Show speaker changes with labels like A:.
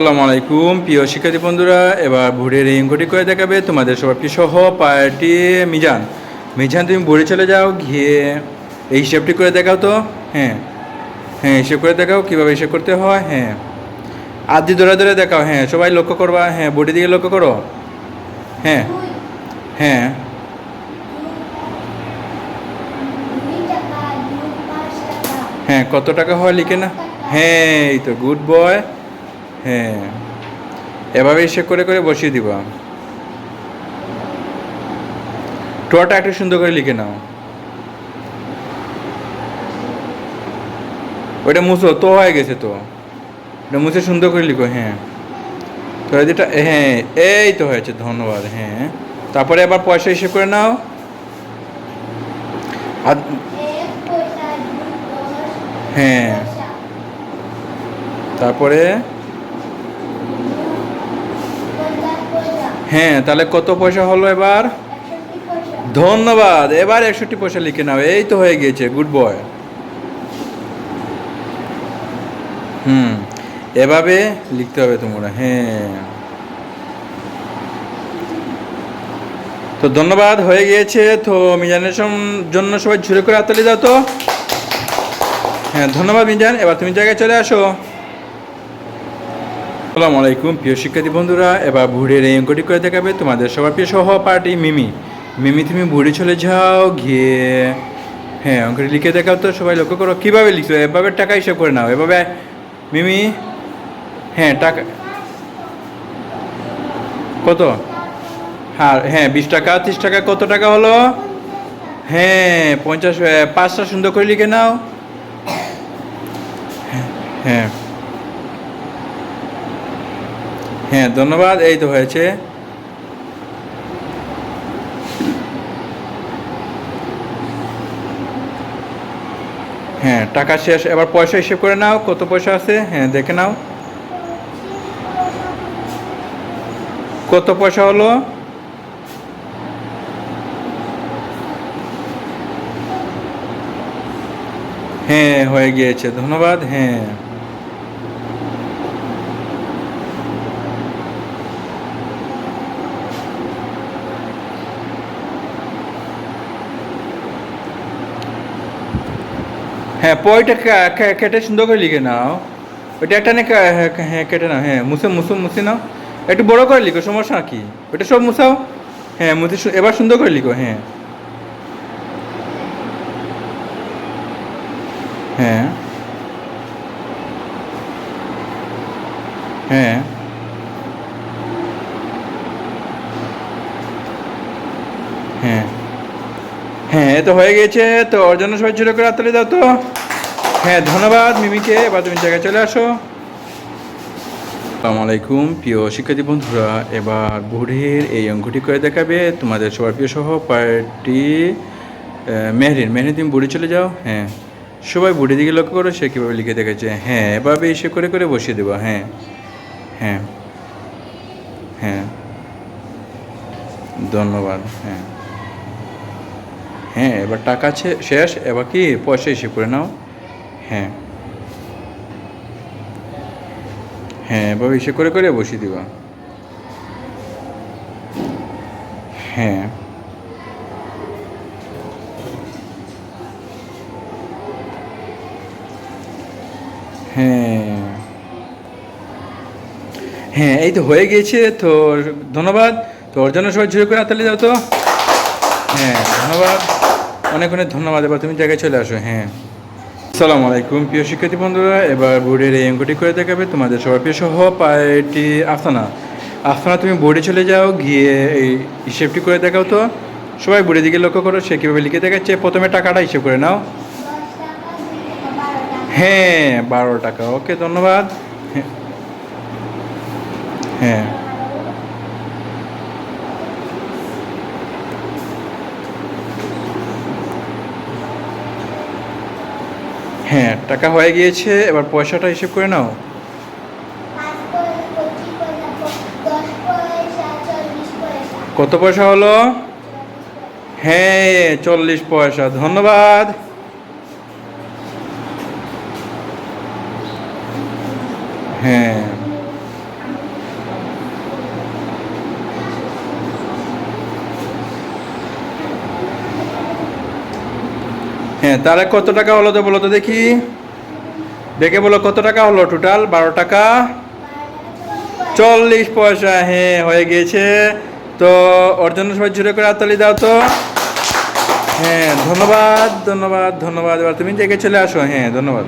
A: আসসালামু আলাইকুম। প্রিয় শিক্ষার্থী বন্ধুরা, এবার ভোরের এই করে দেখাবে তোমাদের সবাইকে সহ পার্টি মিজান। মিজান, তুমি ভোরে চলে যাও, গিয়ে এই হিসাবটি করে দেখাও তো। হ্যাঁ হ্যাঁ হিসেব করে দেখাও, কীভাবে হিসেব করতে হয়। হ্যাঁ আদি ধরে ধরে দেখাও। হ্যাঁ সবাই লক্ষ্য করবা। হ্যাঁ বডির দিকে লক্ষ্য করো। হ্যাঁ হ্যাঁ। হ্যাঁ কত টাকা হয় লিখে না? হ্যাঁ এই তো গুড বয় হ্যাঁ। এভাবে হিসেব করে করে বসিয়ে দিবা। টোয়াটা একটু সুন্দর করে লিখে নাও। ওইটা মুছো, তো হয়ে গেছে তো। ওটা মুছে সুন্দর করে লিখো হ্যাঁ। তো যেটা হ্যাঁ এই তো হয়েছে, ধন্যবাদ হ্যাঁ। তারপরে আবার পয়সা হিসেব করে নাও। আর হ্যাঁ। তারপরে হ্যাঁ তাহলে কত পয়সা হলো এবার? ধন্যবাদ। এবার একষট্টি পয়সা লিখে নাও এই তো হয়ে গিয়েছে গুড বয়। হুম এভাবে লিখতে হবে তোমরা হ্যাঁ। তো ধন্যবাদ হয়ে গিয়েছে তো মিজানের জন্য সবাই ঝুড়ে করে হাততালি দাও তো। হ্যাঁ ধন্যবাদ মিজান এবার তুমি জায়গায় চলে আসো। আসসালামু আলাইকুম প্রিয় শিক্ষার্থী বন্ধুরা। এবার ভুড়ের এই অঙ্কটি করে দেখাবে তোমাদের সবার প্রিয় সহপাঠী মিমি। মিমি তুমি ভুড়ে চলে যাও গিয়ে হ্যাঁ অঙ্কটি লিখে দেখাও তো সবাই লক্ষ্য করো কীভাবে লিখছো? এভাবে টাকা হিসাব করে নাও এভাবে মিমি হ্যাঁ টাকা কত? হ্যাঁ হ্যাঁ বিশ টাকা ত্রিশ টাকা কত টাকা হলো? হ্যাঁ পঞ্চাশ পাঁচটা সুন্দর করে লিখে নাও। হ্যাঁ, হ্যাঁ ধন্যবাদ, এই তো হয়েছে। হ্যাঁ টাকা শেষ, এবার পয়সা হিসেব করে নাও, কত পয়সা আছে? হ্যাঁ দেখে নাও। কত পয়সা হলো? হ্যাঁ হয়ে গিয়েছে, ধন্যবাদ হ্যাঁ। হ্যাঁ পয়টা কেটে সুন্দর করে লিখে নাও। ওইটা একটা নে কা- হ্যাঁ হ্যাঁ, কেটে নাও। হ্যাঁ মুছে মুছে মুছে নাও। একটু বড় করে লিখো সমস্যা কি? ওইটা সব মুছাও। হ্যাঁ মুছে এবার সুন্দর করে লিখো হ্যাঁ হ্যাঁ। হ্যাঁ। হ্যাঁ। হ্যাঁ। তো হয়ে গেছে, তো ওর জন্য সবাই ছোটো করে হাততালি দাও তো। হ্যাঁ ধন্যবাদ মিমিকে, এবার তুমি জায়গায় চলে আসো। আসসালামু আলাইকুম, প্রিয় শিক্ষার্থী বন্ধুরা, এবার বুড়ির এই অঙ্কটি করে দেখাবে তোমাদের সবার প্রিয় সহ পার্টি মেহরিন। মেহরিন, তুমি বুড়ি চলে যাও হ্যাঁ। সবাই বুড়ি দিকে লক্ষ্য করো, সে কীভাবে লিখে দেখেছে। হ্যাঁ এভাবে এসে করে করে বসিয়ে দেবো হ্যাঁ। হ্যাঁ। হ্যাঁ। ধন্যবাদ হ্যাঁ। হ্যাঁ এবার টাকা শেষ, এবার কি, পয়সা হিসেব করে নাও। হ্যাঁ। হ্যাঁ এবার হিসেব করে করে বসিয়ে দিবা। হ্যাঁ। হ্যাঁ। হ্যাঁ এই তো হয়ে গিয়েছে, তো ধন্যবাদ। তো ওর জন্য সবাই ঝুড়ে করে হাতালি দাও তো। হ্যাঁ ধন্যবাদ। অনেক অনেক ধন্যবাদ। এবার তুমি জায়গায় চলে আসো হ্যাঁ। আসসালামু আলাইকুম, প্রিয় শিক্ষার্থী বন্ধুরা। এবার বোর্ডের এই অঙ্কটি করে দেখাবে তোমাদের সবার প্রিয় সহ পায়টি আফসানা আফসানা তুমি বোর্ডে চলে যাও, গিয়ে এই হিসেবটি করে দেখাও তো। সবাই বোর্ডের দিকে লক্ষ্য করো, সে কীভাবে লিখে দেখাচ্ছে। প্রথমে টাকাটা হিসেব করে নাও। হ্যাঁ বারো টাকা। ওকে, ধন্যবাদ। হ্যাঁ। হ্যাঁ। হ্যাঁ টাকা হয়ে গিয়েছে, এবার পয়সাটা হিসেব করে নাও। কত পয়সা হলো? হ্যাঁ চল্লিশ পয়সা, ধন্যবাদ। হ্যাঁ। হ্যাঁ তাহলে কত টাকা হলো তো বলো তো দেখি। দেখে বলো কত টাকা হলো টোটাল বারো টাকা। চল্লিশ পয়সা হ্যাঁ হয়ে গিয়েছে। তো ওর জন্য সবাই জুড়ে করে আতালি দাও তো। হ্যাঁ ধন্যবাদ ধন্যবাদ ধন্যবাদ। এবার তুমি জেগে চলে আসো। হ্যাঁ ধন্যবাদ।